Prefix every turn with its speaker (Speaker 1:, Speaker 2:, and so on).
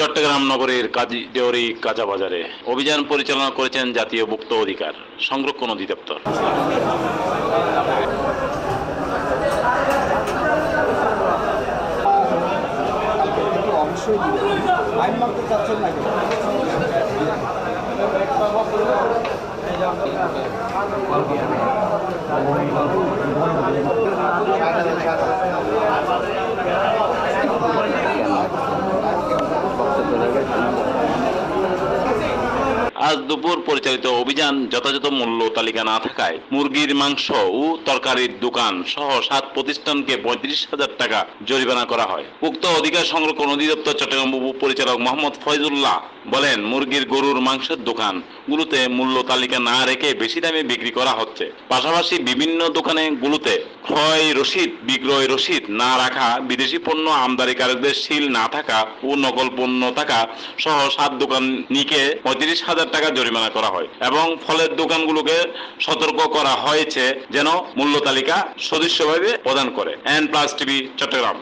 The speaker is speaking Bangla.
Speaker 1: চট্টগ্রাম নগরের কাজী দেওরি কাঁচা বাজারে অভিযান পরিচালনা করেছেন জাতীয় ভুক্ত অধিকার সংরক্ষণ অধিদপ্তর। আজ দুপুর পরিচালিত অভিযান যথাযথ মূল্য তালিকা না থাকায় মুরগির মাংস ও তরকারির দোকান সহ সাত প্রতিষ্ঠানকে পঁয়ত্রিশ হাজার টাকা জরিমানা করা হয়। উক্ত অধিকার সংরক্ষণ অধিদপ্তর চট্টগ্রাম পরিচালক মোহাম্মদ ফয়জুল্লাহ বলেন, মুরগির গরুর মাংসের দোকানগুলোতে মূল্য তালিকা না রেখে বেশি দামে বিক্রি করা হচ্ছে। পাশাপাশি বিভিন্ন দোকানে গুলোতে ক্রয় রসিদ, বিক্রয় রসিদ না রাখা, বিদেশি পণ্য আমদানিকারকদের সিল না থাকা ও নকল পণ্য থাকা সহ সাত দোকান নিকে পঁয়ত্রিশ হাজার টাকা জরিমানা করা হয় এবং ফলের দোকানগুলোকে সতর্ক করা হয়েছে যেন মূল্য তালিকা সদস্যভাবে প্রদান করে। N plus TV Chittagong